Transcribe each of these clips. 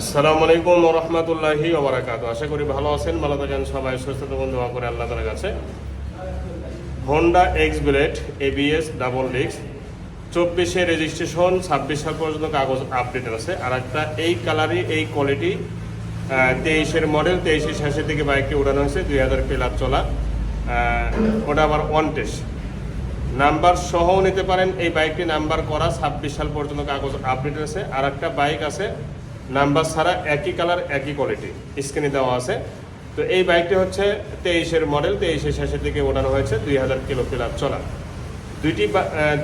আসসালামু আলাইকুম রহমতুল্লাহি ওবরাকাত আশা করি ভালো আছেন, ভালো থাকেন, সবাই সুস্থ থাকুন, দোয়া করে আল্লাহ তালার কাছে। Honda X blade ABS double ডিক্স চব্বিশে রেজিস্ট্রেশন ছাব্বিশ সাল পর্যন্ত কাগজ আপডেট আছে। আর একটা, এই কালারই, এই কোয়ালিটি তেইশের মডেল তেইশের শেষের দিকে বাইকটি উড়ানো হয়েছে, দুই হাজার প্লাস চলা। ওটা আবার ওয়ান টেস্ট নাম্বার সহ নিতে পারেন, এই বাইকটি নাম্বার করা, ছাব্বিশ সাল পর্যন্ত কাগজ আপডেট আছে। আর একটা বাইক আছে নাম্বার ছাড়া একই কালার, একই কোয়ালিটি স্ক্রিনে দেওয়া আছে। তো এই বাইকটি হচ্ছে তেইশের মডেল তেইশের শেষের দিকে ওঠানো হয়েছে, দুই হাজার কিলো ফিলার চলা। দুইটি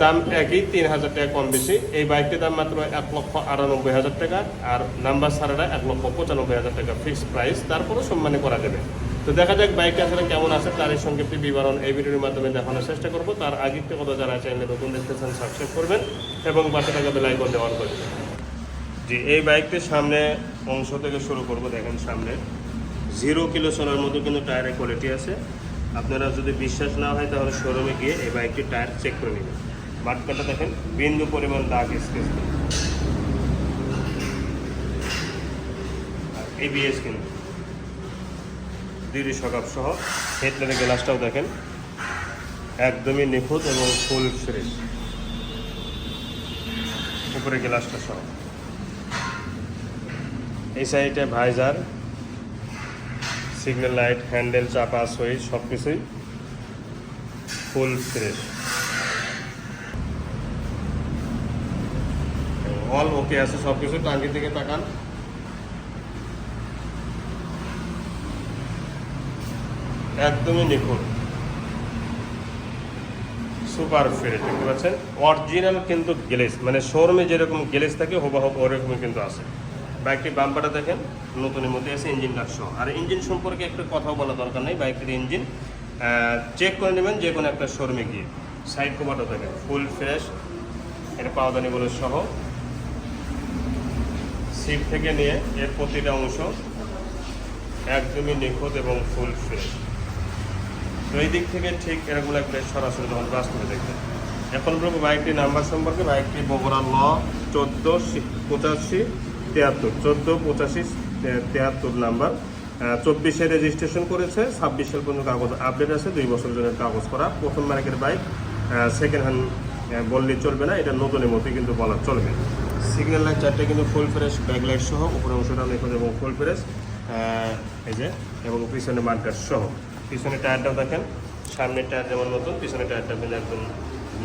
দাম একই, তিন হাজার টাকা কম বেশি। এই বাইকটির দাম মাত্র এক লক্ষ আটানব্বই হাজার টাকা আর নাম্বার ছাড়াটা এক লক্ষ পঁচানব্বই হাজার টাকা ফিক্সড প্রাইস তারপরেও সম্মানে করা যাবে। তো দেখা যাক বাইকটা আসলে কেমন আছে, তার এই সংক্ষিপ্ত বিবরণ এই ভিডিওর মাধ্যমে দেখানোর চেষ্টা করব। তার আগে কথা যারা চ্যানেলে নতুন দেখতেছেন সাবস্ক্রাইব করবেন এবং পাশে টাকা বেলাই করতে অন করে জি, এই বাইকটির সামনে অংশ থেকে শুরু করব, দেখেন সামনে। জিরো কিলো চলার মতো কিন্তু টায়ারের কোয়ালিটি আছে। আপনারা যদি বিশ্বাস না হয়, তাহলে শোরুমে গিয়ে এই বাইকটির টায়ার চেক করে নেবেন। বাটকাটা দেখেন, বিন্দু পরিমাণ দাগ স্কেচ এবিএস কিন্তু। দিদি সকাপ সহ। হেডলাইটের গ্লাসটাও দেখেন। একদমই নিখুঁত এবং ফুল ফ্রেশ উপরে গ্লাসটা সহ। এই সাইডে ভাইজার, সিগন্যাল লাইট, হ্যান্ডেল, চাপা, সুইচ সব কিছুই ফুল ফ্রেশ। অল ওকে আছে সব কিছু টাঙ্গি থেকে তাকান। একদমই নিখুঁত। সুপার ফ্রেশ, দেখতে পাচ্ছেন? অরিজিনাল কিন্তু গ্লেস মানে শোরুমে যেরকম গ্লেস থাকে হুবাহুব ওরকমই কিন্তু আছে। বাইকটির বাম্পারটা দেখেন, নতুনের মধ্যে আছে ইঞ্জিনটা সহ। আর ইঞ্জিন সম্পর্কে একটা কথাও বলা দরকার নেই, বাইকটির ইঞ্জিন চেক করে নেবেন যে কোনো একটা শোরুমে গিয়ে। সাইড কভারটা দেখেন ফুল ফ্রেশ এটা পাওদানিগুলো সহ। সিট থেকে নিয়ে এর প্রতিটা অংশ একদমই নিখুঁত এবং ফুল ফ্রেশ তো এই দিক থেকে ঠিক এরকম লাগবে সরাসরি যখন বাস্তবে দেখবেন। এখন বলব বাইকটির নাম্বার সম্পর্কে, বাইকটি বগুড়া ল চোদ্দ, পঁচাশি তিয়াত্তর, চোদ্দ, পঁচাশি তিয়াত্তর নাম্বার। চব্বিশে রেজিস্ট্রেশন করেছে ছাব্বিশ সাল পর্যন্ত কাগজ আপডেট আছে, দুই বছর জনের কাগজ করা। প্রথম মার্কের বাইক সেকেন্ড হ্যান্ড বললে চলবে না, এটা নতুনের মতোই কিন্তু বলা চলবে। সিগন্যাল লাইট চারটে কিন্তু ফুল ফ্রেশ ব্যাক লাইট সহ উপরে অংশটা নিখুঁত এবং ফুল ফ্রেশ এই যে, এবং পিছনে মার্কার সহ। পিছনে টায়ারটাও দেখেন, সামনের টায়ার যেমন নতুন পিছনের টায়ারটা কিন্তু একদম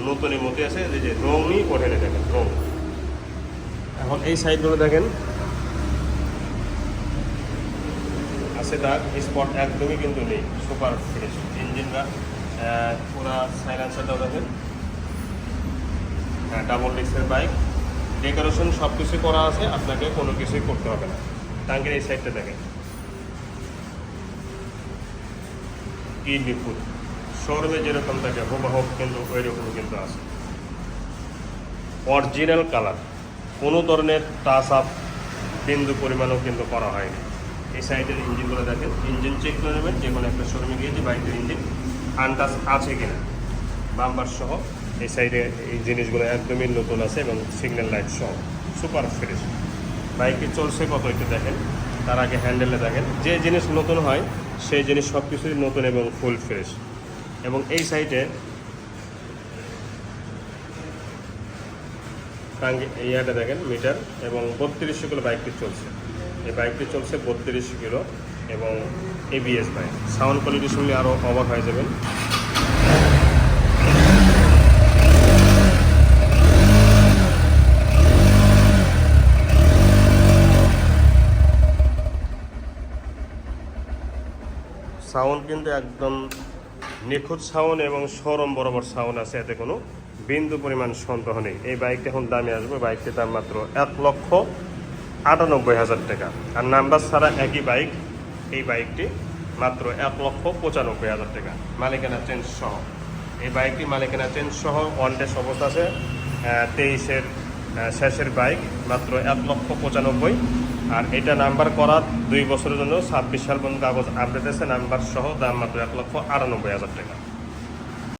নতুনের মতোই আছে যে রঙই ওঠেনি দেখেন রং এখন এই সাইডগুলো দেখেন। আছে দাগ স্পট একদমই কিন্তু নেই সুপার ফ্রেশ ইঞ্জিনটা পুরা সাইলেন্সারটাও দেখেন। হ্যাঁ ডাবল ডিস্কের বাইক ডেকোরেশন সব কিছু করা আছে, আপনাকে কোনো কিছুই করতে হবে না। টাঙ্গের এই সাইডটা দেখেন। কি নিখুঁত শোরুমে যেরকম থাকে হুবাহুব কিন্তু ওই রকম কিন্তু আছে। অরিজিনাল কালার ধরনের টাচ আপ বিন্দু পরিমাণও কিন্তু করা হয়নি। এই সাইডের ইঞ্জিনগুলো দেখেন ইঞ্জিন চেক করে নেবেন, যে কোনো একটা শোরুমে গিয়ে যে বাইকের ইঞ্জিন আনটাচ আছে কিনা। বাম্বার সহ এই সাইডে এই জিনিসগুলো একদমই নতুন আছে এবং সিগন্যাল লাইট সহ সুপার ফ্রেশ বাইকে চলছে কত একটু দেখেন, তার আগে হ্যান্ডেলে দেখেন। যে জিনিস নতুন হয়, সেই জিনিস সব কিছুই নতুন এবং ফুল ফ্রেশ এবং এই সাইডে ইয়াটা দেখেন, মিটার এবং বত্রিশশো কিলো বাইকটি চলছে। এই বাইকটি চলছে বত্রিশশো কিলো এবং এবিএস বাইক। সাউন্ড কোয়ালিটি শুনলে আরও অবাক হয়ে যাবেন। সাউন্ড কিন্তু একদম নিখুঁত সাউন্ড এবং সরম বরাবর সাউন্ড আছে এতে কোনো বিন্দু পরিমাণ সন্দেহ নেই। এই বাইকটা এখন দামে আসবে। বাইকটির দাম মাত্র এক লক্ষ আটানব্বই হাজার টাকা। আর নাম্বার ছাড়া একই বাইক। এই বাইকটি মাত্র এক লক্ষ পঁচানব্বই হাজার টাকা। মালিকানা চেঞ্জ সহ। এই বাইকটি মালিকানা চেঞ্জ সহ ওয়ান ডেস অবস্থা আছে। তেইশের শেষের বাইক মাত্র এক লক্ষ পঁচানব্বই। আর এটা নাম্বার করা দুই বছরের জন্য ছাব্বিশ সাল পর্যন্ত কাগজ আপডেট আছে। নাম্বার সহ দাম মাত্র এক লক্ষ আটানব্বই হাজার টাকা।